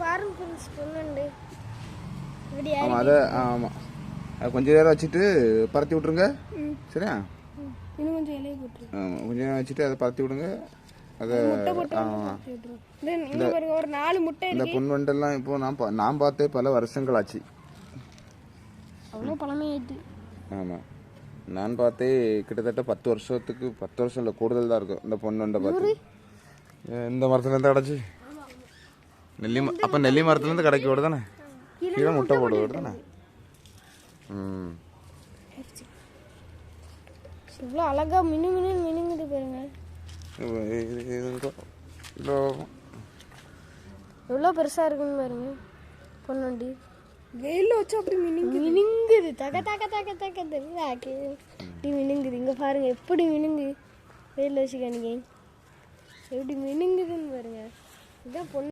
பாருங்க ஃப்ரெண்ட்ஸ் பொண்ணுண்டு இப்படி ஆமாம் அதை ஆமாம் அது கொஞ்சம் நேரம் வச்சுட்டு பரத்தி விட்ருங்க சரியா? இன்னும் கொஞ்சம் இலையை போட்டுருங்க ஆமாம் கொஞ்சம் நேரம் வச்சுட்டு அதை பரத்தி விடுங்க. அதை ஆமாம் தென் இங்க பாருங்க ஒரு நாலு முட்டை இந்த பொன் வண்டெல்லாம் இப்போ நான் நான் பார்த்தே பல வருஷங்கள் ஆச்சு அவ்வளோ பழமையாயிட்டு. ஆமாம் நான் பார்த்தே கிட்டத்தட்ட பத்து வருஷத்துக்கு பத்து வருஷம் இல்லை கூடுதல் தான் இருக்கும் இந்த வண்டை பார்த்து. இந்த மரத்துலேருந்து கிடச்சி நெல்லி அப்போ நெல்லி மரத்துலேருந்து கிடைக்க விட தானே கீழே முட்டை போட விட தானே ம். இவ்வளோ அழகா மினு மினு மினுங்குது பாருங்க. எவ்வளோ பெருசா இருக்குன்னு பாருங்க. பொண்ணுண்டி வெயில வச்சு அப்படி மினுங்கு மினுங்குது. தக தக தக தக தெரியுதா? இப்படி மினுங்குது? இங்க பாருங்க எப்படி மினுங்கு? வெயில வச்சு காணிக்க எப்படி மினுங்குதுன்னு பாருங்க. இதான் பொண்ணு